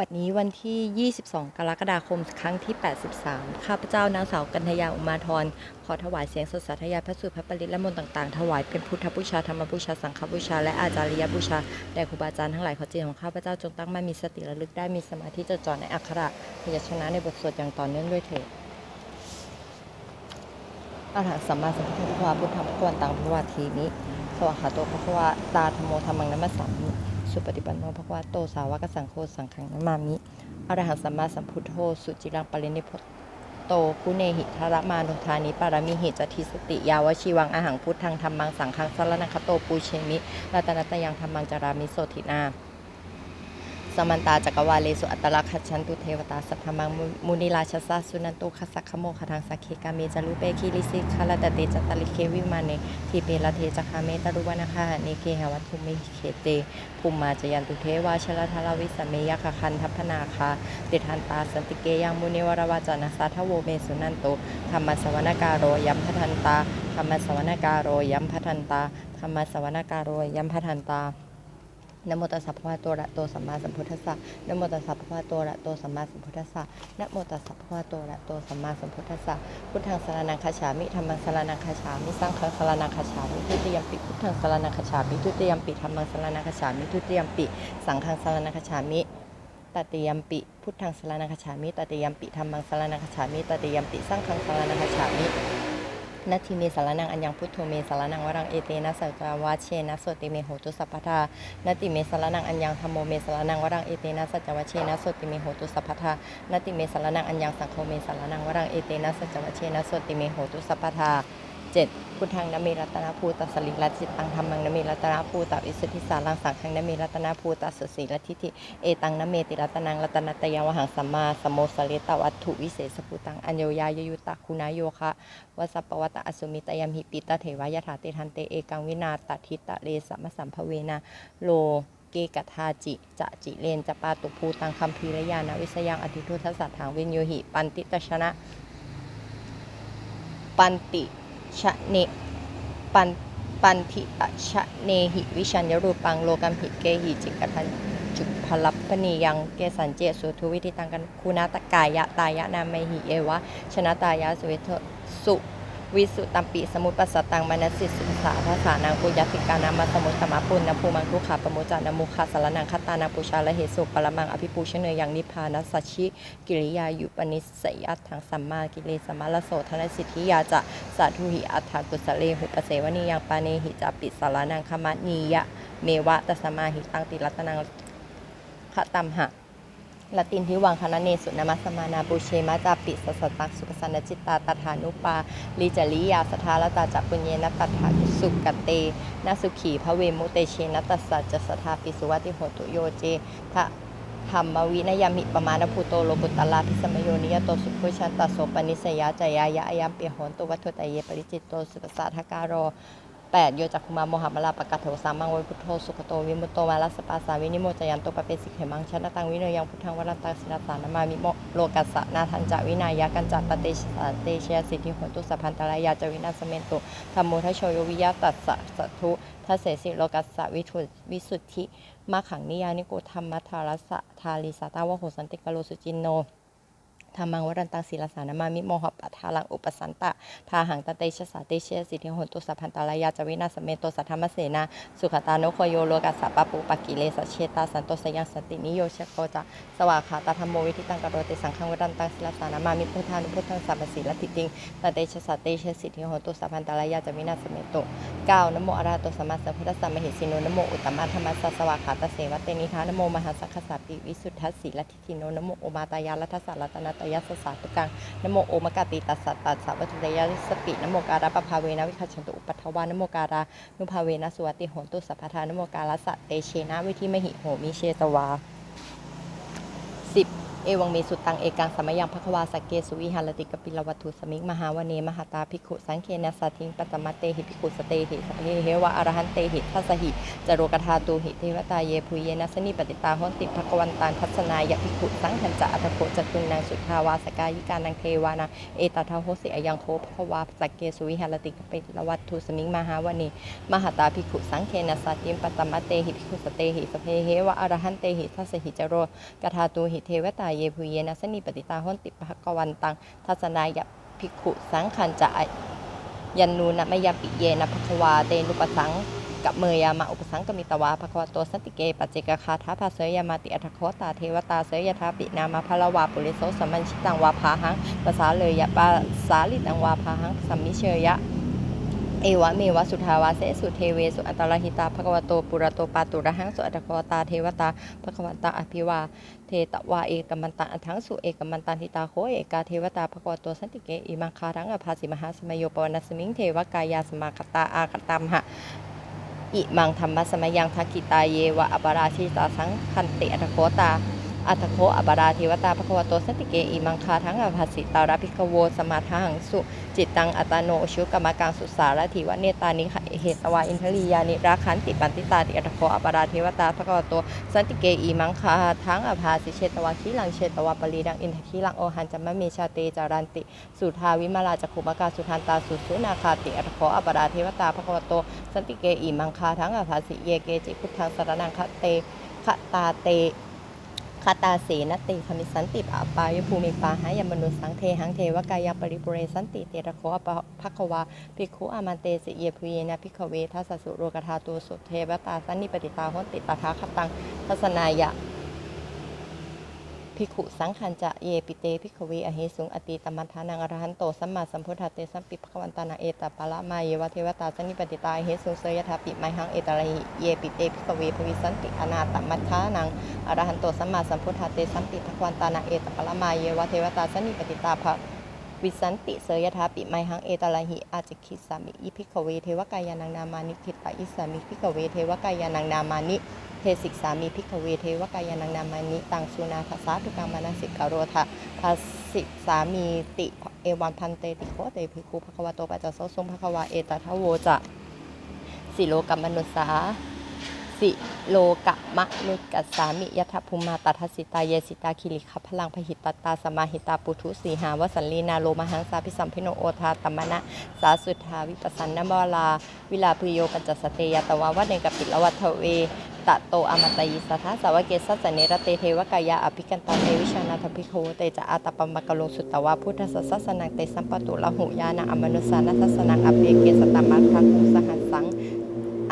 บัดนี้วันที่ 22 กรกฎาคม ครั้งที่ 83 ข้าพเจ้านางสาวกัญญาอุมาธรขอถวายเสียงสดสาธยายพระสูตรพระปริตและมนต์ต่างๆ ถวายเป็นพุทธบูชาธรรมบูชา สังฆบูชา และอาจาริยบูชา แด่ครูบาอาจารย์ทั้งหลายขอจิตของข้าพเจ้าจงตั้งมั่นมีสติระลึกได้มีสมาธิจดจ่อในอักขระพยัญชนะในบทสวดอย่างต่อเนื่องด้วยเถิดอาหังสัมมาสัมพุทธัสสะพุทธังพระวันตังพระวาทีนิส วากขาโตพระควาตาธโมธรรมังนัมมัสามิสุปฏิปันโนพระควาโตสาวกสังโฆสังฆังนัมามิอรหังสัมมาสัมพุทโธสุจิรังปรินิพโตคุเนหิทระมานุธานิปารมิหิจติสติ ยาวชีวังอาหังพุทธังธรรมังสังฆังสรนังคโตปูเชมิรัตนัตยังธรรมังจารามิโสตินา สมันตาจักรวาเลสุอัตลักขัจฉันตุเทวตาสัพพมังมุนิราชสาสุนันตุขสักขโมขทังสักเคกาเมจารุเปคิลิสิคาลตเตจตลิเควิมาเนทีเปลเทจคาเมตรุวนาคาเนเคหวัตุเมเคเตภูมิมาจยันตุเทวาชลทาราวิสเมยคคันทัพนาคาเดทันตาสันติเกยังมุนิวรวาจานาสาทโวเมสุนันตุธรรมสวนาการโรยัมพทันตาธรรมสวนาการโรยัมพทันตาธรรมสวนาการโรยัมพทันตา นโมตัสสะภะคะวะโตอะระหะโตสัมมาสัมพุทธัสสะนโมตัสสะภะคะวะโตอะระหะโตสัมมาสัมพุทธัสสะนโมตัสสะภะคะวะโตอะระหะโตสัมมาสัมพุทธัสสะพุทธังสรณังคัจฉามิธัมมังสรณังคัจฉามิสังฆังสรณังคัจฉามิทุติยมปิพุทธังสรณังคัจฉามิทุติยมปิธัมมังสรณังคัจฉามิทุติยมปิสังฆังสรณังคัจฉามิตติยมปิพุทธังสรณังคัจฉามิตติยมปิธัมมังสรณังคัจฉามิตติยมปิสังฆังสรณังคัจฉามิ นาตถิเมสารนังอัญญังพุทโธเมสารนังวรังเอเตนะสัจาวาเชนะสติเมโหตุสัพพทานาติเมสารนังอัญญังธรรมโมเมสารนังวรังเอเตนะสัจวาเชนะสติเมโหตุสัพพทานาติเมสารนังอัญญังสังโฆเมสารนังวรังเอเตนะสัจวาเชนะสติเมโหตุสัพพทา เจ็ดพุทธังนเมรัตนาภูตัสลิลัจิตังธรรมังนเมรัตนาภูตัวิสุทิสารังสังฆังนเมรัตนาภูตัสสสีลัทธิทิเอตังนเมติรัตนังรัตนตยังวหังสัมมาสมโมสเลตวัตถุวิเศษภูตังอัญโยยายยุตตะคุณายโยคะวสัปปวัตตอสุมิตยมหิปิตาเถวายถาเตทันเตเอกังวินาตทิตะเลสัมสัมภเวนาโลเกกทาจิจะจิเลนจะปาตุภูตังคัมภีรยานวิสยังอธิทุทธสัตถังวินโยหิ ปันติตชนะ ปันติ ชะเนปันปันทิตชะเนหิวิชัญญรูปังโลกัมหิเกหิจิกทันจุพลับปณียังเกสันเจสุทุวิธิตังกันคุณาตกายะตายะนามหิเอวะชนะตายะสุเวทสุ วิสุตัมปิสมุปปัสสตังมนัสสิสุสาภาษานังปุยติกานามาสมุตตมะปุณณภูมังทุขาปโมจานามุขะสารนังคตานังปุชาละเหสุปรมังอภิปูชเนยังนิพานัสสชิกิริยายุปนิสสยัตถังสัมมากิเลสมาลโสธนสิทธิยาจะสาธุหิอัฏฐากุสเลหุปเสวนียังปาเนหิจาปิสารนังคมะนียะเมวะตัสมาหิตังติรัตนังขตัมหะ ละตินทิวังคณะเนสุนามัสมานาปุเชมาจาปิสสตักสุขสันจิตตาตถานุปาลิจริยาสทาลตาจัปุญเยนตถาสุกเตนสุขีพระเวมุเตเชนตัสสัจจสทาปิสุวัติโหตุโยเจทะธรรมวินยามิปมาณภูโตโลกุตลาพิสมโยนิยโตสุขุชันตัสโสปนิสยาจายายะอายัมเปียโหนตุวัตถุตเยปริจิตโตสุปสัทการโร 8โยจักคุมาโมหะมลาปะกัตโถวสามังวิพุทโธสุขโตวิมุตโตมาลัสปาสาวินิโมจยันโตปะเปสิกเขมังชนะตังวิเนยังพุทธังวรันตังสินาสานามามิโมโลกัสสะนาทันจะวินายากันจัตตเตชะเตเชยสิทธิโหตุสัพพันตรายาจวินาสเมนตุธรรมโมทชโยวิยาตัสสะสัทุทัเสสิโลกัสสะวิทุวิสุทธิมาขังนิยานิโกธรรมทารัสสะทาลิสาตาวะโหสันติกโลสุจินโน ธรรมังวรันตังศิลสานามามิโมหปัทาลังอุปสันตะทาหังตะเตชะสาเตเชสิทธิโหนตุสัพพันตารายาจวินาสเมโตสัทธรรมเสนา สุขตานุโคโยโลกัสสะปะปุปะกิเลสเชตาสันโตสยังสตินิโยชโกจะสวากขาตาธรรมโมวิธิตังกโรติสังฆวรันตังศิลสานามามิพุทธานุพุทธังสัพพสีลทิติงตะเตชะสาเตเชสิทธิโหนตุสัพพันตารายาจวินาสเมโตเก้านโมอระหะโตสัมมาสัมพุทธัสสะมหิสิโนนโมอุตตมะธรรมสสะสวากขาตเสวะเตนิทานโมมหาสังฆสัพปิวิสุทธสีลทิติโนนโมโอมาตายาลัทธสสะรัตนตยาสสาตุกังนโมโอมกาติตัสสะตัสสะวัตถุยะสปินโมการะปภาเวนะวิคัชันตุอุปัฏฐวานโมการะนุภาเวนะสุวัติโหนตุสัพพทานโมการะสะเตเชนะวิธิมหิโหมิเชตวาสิบ เอวังเมสุตังเอกังสมยังภควาสเกสุวิหารติกปิลวัตถุสมิงมหาวเนมหาตาภิกขุสังเคนะสัทิงปัตมะเตหิภิกขุสเตหิสเพเหวะอรหันเตหิทัสหิจโรกธาตูหิเทวตาเยพุเยนะสนิปติตาหนติภควันตานทัศนายภิกขุสังขันจะอัตโคจตุนางสุทาวาสกายิกานังเทวานังเอตทาโหสิอยังโคภควาสเกสุวิหารติกปิลวัตถุสมิงมหาวเนมหาตาภิกขุสังเคนะสัตติมปัตมะเตหิภิกขุสเตหิสเพเหวะอรหันเตหิทัสหิจโรกธาตูหิเทวตาเยพุเยนะสนิปติตาหนติปภกวันตัง ทัศนายะภิกขุสังขันจะยันนูนะมยปิเยนะภควาเตนุปสังกับเมยามาอุปสังกมิตวาภควโตสันติเกปัจเจกคาถาภาเสยามาติอัตโคตาเทวตาเสยทาปินามาพลวาปุริโสสัมมัญชิตังวาพาหังภาษาเลยยะปาสาลิตังวาพาหังสัมมิเชยะ เอวะเมวะสุทาวาเสสุเทเวสุอัตตรหิตาภควโตปุระโตปาตุระหังสุอัตตโคตาเทวตาภควันตาอภิวาเทตวาเอกมันตังอัทังสุเอกมันตันหิตาโคเอกาเทวตาภควโตสันติเกอิมังคารังอภาสิมหาสมโยปวนัสมิงเทวกายาสมาคตาอาคตัมหะอิมังธรรมสมยังทักกิตาเยวะอบาราชิตาสังคันติอัตโคตา อัตโคอบาราเทวตาภควโตสันติเกอิมังคาทั้งอภาสิตาราภิกโว สมาทังสุจิตตังอัตโนชุกรรมกังสุสารถิวะเนตานิเหตวาอินทรียานิราคันติปันติตาติอัตโคอปราเทวตาภกวโตสันติเกอีมังคาทั้งอภาสิเชตวาคิลังเชตวาปรีดังอินทคิลังโอหันจัมมะเมชาเตจารันติ สุทาวิมาลาจักขุมกาสุทันตาสุสุนาคาติอัตโคอปราเทวตาภกวโตสันติเกอีมังคาทั้งอภาสิเยเกจิพุทธังสรนังคเตคตาเต คาตาเสนติคมิสันติปะปายภูมิปาหายมนุสังเทหังเทวกายปริปุเรสันติเตระโคอปะภควาภิกขุอามันเตสิเยพุเยนะภิกขเวทัสสุโรกธาตูสุเทวตาสันนิปติตาหนติตถาคตังทัศนายะ ภิกขุสังขันจะเยปิเตภิกขเวอเหสุงอติตมัทานังอรหันโตสัมมาสัมพุทธเตสัมปิภควันตานาเอตปะละมาเยวะเทวตาสันนิปติตาเหสุงเสยถาปิไมหังเอตระหิเยปิเตภิกขเวภวิสันติอนาตมัทานังอรหันโตสัมมาสัมพุทธเตสัมปิภควันตานาเอตปะละมาเยวะเทวตาสนิปติตาภะ วิสันติเสยถาปิไมหังเอตละหิอาจิคิสามิอิพิกเวเทวกายานังนามานิคิตาอิสามิพิกเวเทวกายานังนามานิเทสิกสามิพิกเวเทวกายานังนามานิตังสุนาทัสาทุกามานาสิกโรธาภาสิสามีติเอวันพันเตติโคเตภิกขุภควาโตปัจจโสสุภควาเอตทะโวจะสิโลกัมมนุสา สิโลกะมะนุกัสสามิยทัพภูมาตัทสิตาเยสิตาคิริขพลังพหิตตาสมาหิตาปุถุสีหาวสันลีนาโลมหังสาพิสัมพิโนโอทาตมนะสาสุทาวิปัสสันนบลา วิลาพุโยปัญจสเตยตวาวัดเนกปิลวัตเวตะโตอมตะยิสัทธสาวกเกสัสเนรเตเทวกายาอภิกันตาเตวิชานาทพิโคเตจะอาตปมกะโลสุตตวาพุทธสัสสนังเตสัมปตุละหุยานะอมนุสานัสสนังอเปเกสตมัทธังคุสหัสสัง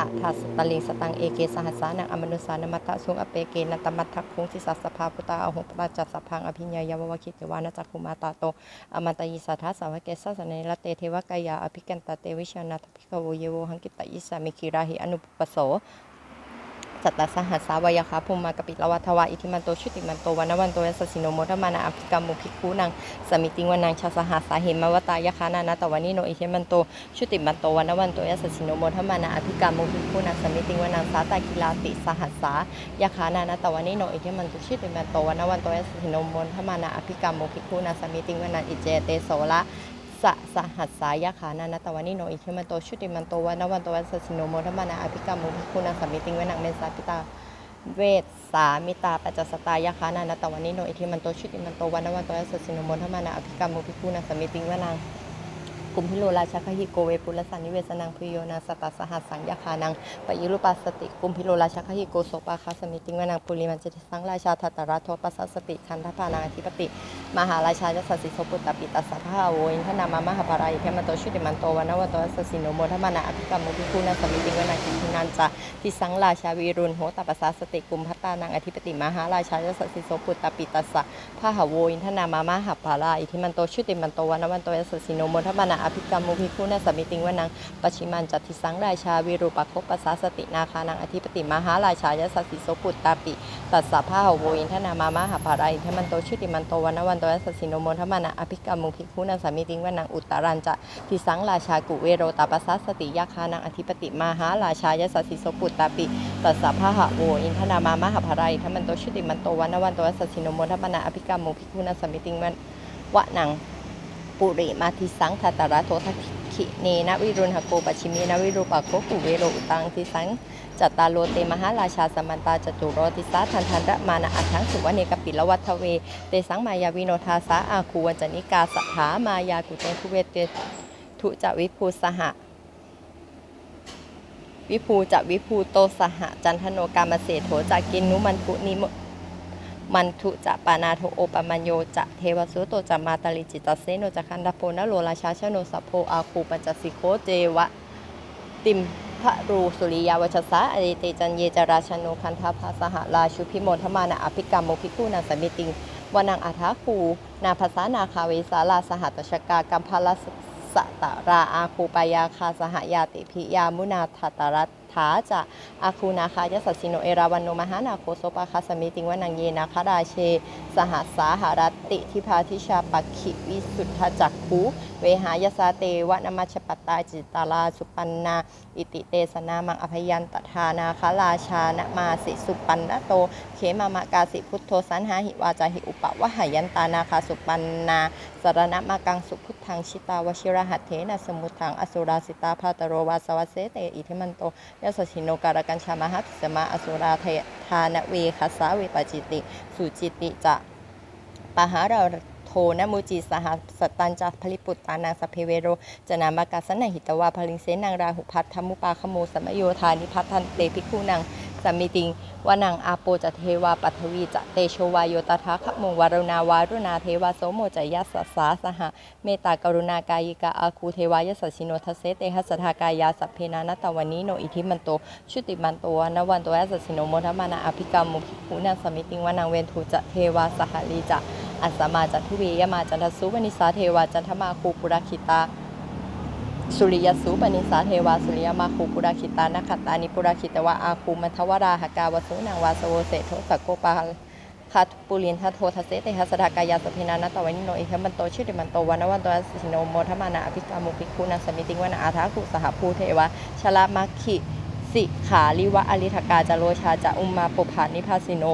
อัฏฐสตลิงสตังเอเกสหัสานังอมนุสานมัตตะสุงอเปเกนัตตมัตถคุงสิสัสสภาพุตาอหงปราจัสสพังอภิญญายาววคิตวานาจักคุมาตาโตอมันตยิสัทธาสาวกเกสัสเนรเตเทวกายาอภิกันตเตวิชานาทพิกโวเยโวหังกิตะยิสามิคิราหิอนุปปโส สัตตสหัสสาวายคาภูมากปิลวัทวาอิทิมันโตชุติมันโตวันวันโตยสสสิโนโมทมานาอภิกรรมุภิกขุนังสมิติงวนังชาสหัสสาเหมวตายคานานาตวานิโนอิทิมันโตชุติมันโตวันวันโตยสสสิโนโมทมานาอภิกรรมุภิกขุนังสมิติงวนังสาตาคิลาติสหัสสายคานานาตวานิโนอิทิมันโตชุติมันโตวันวันโตยสสสิโนโมทมานาอภิกรรมุภิกขุนังสมิติงวนังอิเจเตโสละ สะสหัสสายขานานาตวานิโนอิทิมันโตชุติมันโตวันวันโตยสสสิโนโมธมานาอภิกรรมุภิกขุนังสมิติงวนังเมสาพิตาเวทสามิตาปัจจสตายาคานานาตวันนิโนอิทิมันโตชุติมันโตวันวันโตยสสสินโมธมานาอภิกรรมุภิคูนาสมิติงวนัง กุมพิโลราชคหิโกเวปุลสันนิเวสนังพิโยนาสตัสหัสสังยาคานังปยิรุปัสสติกุมพิโลราชคหิโกโสปาคาสมิติงวนังปุริมันเจติสังราชาทัตตราโทปัสสสติคันทพานาอธิปติ มหาราชาจะสัสสิโสปุตตปิตัสสะพะโวอินทนามามหาปารายเทมันโตชุติมันโตวันนวันโตสสสินโมทมานาอภิกรรมุภิคูนาสมิติงวนังกิทินันจาทิสังราชาวีรุณโหตปัสสสติกุมพัตตานังอธิปติมหาราชายสัสสิโสปุตตปิตัสสะพาหาโวอินทนามามหาภาราอิทิมันโตชุติมันโตวันวันโตยสสสิโนโมทมานาอภิกรรมมุภิคุณสมิติงวนังปชิมันจัติสังราชาวีรุปโคปัสสาสตินาคานังอธิปติมหาราชายสัสสิโสปุตตปิตัสสะพาหโวอินทนามามหาภาราอิทิมันโตชุติมันโตวันวันโตตวสัสสิโนโมทมานะอภิกรรมุภิกขุนสามิติงวนังอุตตรันจะทิสังราชากุเวโรตาปัสสะสติยาคานังอธิปติมหาราชายสสสิโสปุตตาปิตัสสะพะหโวอินทนามามหาภารายทัมมันโตชุติมันโตวันวันตวสัสสิโนโมทมานะอภิกรรมุภิกขุนังสมิติงวันวะนัง ปุริมาทิสังทัตตระโททักขิเนนะวิรุณหโกปชิมีนะวิรูปโกกุเวโรอุตังทิสังจัตตาโลเตมหาราชาสมันตาจตุโรติสาทันทันระมานะอัฏฐังสุวเนกปิลวัฏเว เตสังมายาวิโนทาสาอาคูวันจนิกาสัทธามายากุเตทุเวเตทุจวิภูสหะวิภูจะวิภูโตสหะจันทโนกามเสโถจะกินนุมันทุนิ มันทุจะปานาโทโอปมัญโยจะเทวสุโตจะมาตาลิจิตเสโนจะคันดาโพนโลราชาชโนสัพโพอาคูปัญจสิโคเจวะ ติมพระรูสุริยาวชสาอิเตจันเยจราชโนคันทภาสหราชุพิโมทมานะอภิกรรมโมภิกขุนาสมิติงวนังอาทาคูนาภาษานาคาเวสาลาสหัตชกากัมพลสตาราอาคูปายาคาสหยาติพิยามุนาทตรัต ถาจะอาคูนาคายสัสสิโนเอราวันโนมหานาโคโซปาคาสมิติงวนังเยนาคาราเช สหัสสาหรัตติทิพาทิชาปักขิวิสุทธจักขู เวหายสาเตวะนมัชปตาจิตตาลาสุปันนา อิติเตสนามังอภยันตทานาคาราชานะมาสิสุปันนโต เขมามากาสิพุทโธสันหาหิวาจาหิอุปวะหายันตานาคาสุปันนาสารณมากังสุพุทธังชิตาวชิรหัตเถนะสมุทังอสุราสิตาพาตโรวาสวัสเสเตอิทิมันโตยสชินโนการกัญชามหัสสมาอสุราเททานเวคัสสาเวปจิติ สุจิติจะปหาเรา โทนมุจิสหัสตันจาพลิปุตตานังสเพเวโรจนามากาสนะหิตวาพลิงเสนังราหุพัทธมุปาขโมสมโยธานิพัทธันเตภิกขุนังสมิติงวนังอาโปจะเทวาปัทวีจะเตโชวายโยตถาคโมวารณาวารุณาเทวาโสโมจยัสสสาสหะเมตากรุณากายิกาอาคูเทวายสสชิโนทสเสเตหัสทากายาสัพเพนานตวันนี้โนอิทิมันโตชุติมันโตนวันโตยัสสชิโนโมทมานาอภิกรรมมุขิคุนังสมมิติงวนังเวนทูจะเทวาสหลีจะ อัสมาจันทุเวยมาจันทสุวนิสาเทวาจันทมาคูปุรคิตาสุริยสุปนิสาเทวาสุริยมาคูปุราคิตานาคตานิปุราคิตวะอาคูมัทวราหกาวสุนังวาสโวเสโทสกโกปาคาตุปุรินทโททัสเสเตหัสดากายาสพินานาตวันิโนเอิเทมันโตชื่อติมันโตวันวันโตสิโนโมทมานาอภิกามุภิกขุนัสมิติงวนาอาทาคุสหภูเทวะชลามัคคิสิขาลิวะอริทกาจโรชาจะอุมมาปุภานิพาสิโน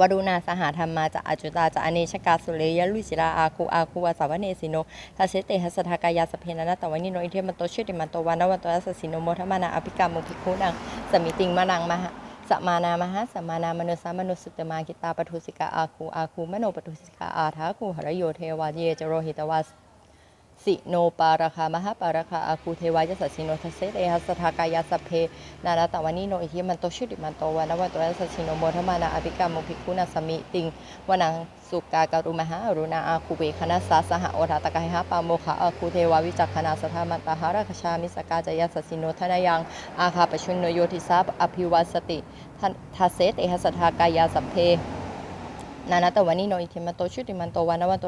วรุณาสหธรรมาจะอาจุตาจะอเนชกาสุเลยะลุจิราอาคูอาคูวาสาวเนสิโนทัสเสเตหัสทากายาสเพนนาตวันิโนอิเทมันโตชื่อติมันโตวันวันโตยัสสิโนโมทมานาอภิกามุภิกขุนังสมิติงมะนังมหาสมานามหาสมานามนุสามนุสุตตมากิตาปทุสิกาอาคูอาคูมโนปทุสิกาอาทาคูหรโยเทวาเยจโรหิตวาส โนปาราคามหาปาราคาอาคูเทวายสัสสิโนทัสเสเตหัสทากายาสเพนาราตวานิโนอิทิมันโตชุติมันโตวานวันโตยัสสิโนโมทมานาอภิกรรมมุภิกขุนาสมิติงวนังสุกาการุมหาอรุณาอาคูเวคณสาสหโอทาตกายหาปาโมขะอาคูเทวาวิจักขณาสถามันตาหาราคชามิสกาจายสัสสิโนทนายังอาคาปชุนโนโยทิสาอภิวัสติทัสเสเตหัสทากายาสเพ นานาตวันนี้โนอิทิมโตชุติมันโตวานวันโต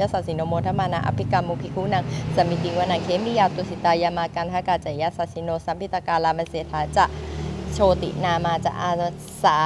ยัสสสิโนโมทมานาอภิกรรมมุภิคุนังสมิติงวนังเคมิยาตุสิตายามากันทกาจยัสสสิโนสัมพิตกาลามเสถาจะโชตินามาจะอาสา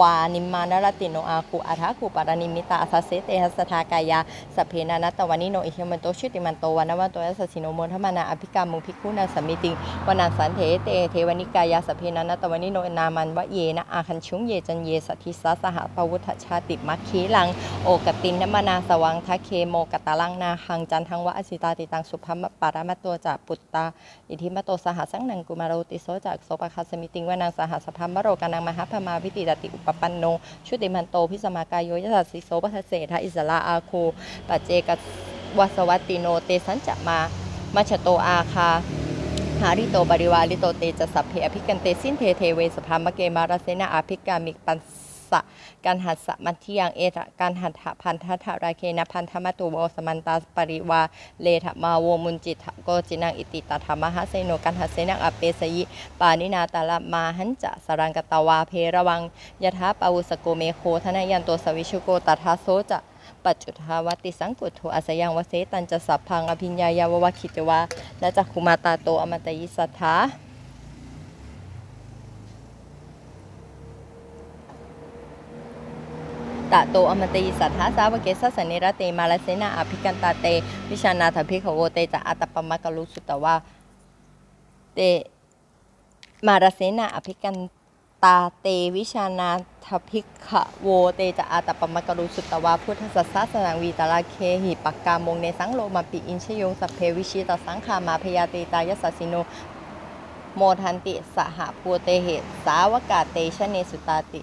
วานิมมานรติโนอาคูอาทาคูปารานิมิตาอัสเสเตหัสทากายาสเพนานาตวันนี้โนอิทิมันโตชุติมันโตวานวันโตยัสสิโนโมทมานาอภิกรรมมุภิคุนังสมิติงวนังสันเทเตเทวนิกายาสเพนานาตวันนี้โนนามันวะเยนะอาคันชุงเยจันเยสัทธิสาสหปวุฒชาติมัคคีลังโอกตินนมนาสวังทะเคโมกตาลังนาหังจันทังวะอสิตาติตังสุภมปารามตัวจากปุตตาอิทิมโตสหสังนังกุมารติโสจากโสปคัสมิติงวนังสหสพัมมโรกานังมหาพมาวิติตติปปันโน ชุติมันโตพิสมากายโยยสัสสิโสปัสเสทะอิสระอาคูปัจเจกวัสวัตติโนเตสัญจะมามัชโตอาคาหาริโตบริวาริโตเตจะสัพเพอภิกันเตสิ้นเทเทเวสภามเกมาราเสนาอภิกามิปัน สะการหัสสะมัทิยังเอตะการหัตถะพันธะทราเคนะพันธะมตุโวสมันตาปริวาเลทะมาโวมุนจิตโกจินังอิติตถามหาเสโนกันหัสเสนังอเปสยิปานินาตาละมาหันจะสรังกตวาเพระวังยะถาปาวุสโกเมโคทนายันโตสวิชุโกตัทาโสจะปัจจุทาวติสังกุโทอาสยังวเสตันจะสัพพังอภิญญายาววคิจวาและจักขุมาตาโตอมตะยิสัทธา ตะโตอมตะยิสัทธาสาวเกสสเนระเตมาลเสนาอภิกันตาเต วิชานาถภิกขโวเตจะอัตตปมะกะลุสุตวาเตมารเสนาอภิกันตาเตวิชานาทภิกขโวเตจะอาตปมกรุสุตวาพุทธสัสสะสนังวีตาลาเคหิปักกามงในสังโลมาปิอินชยงสัพเพวิชิตสังขามาพยาเตตายสสสิโนโมทันติสหปูเตเหตสาวกาเตชเนสุตาติ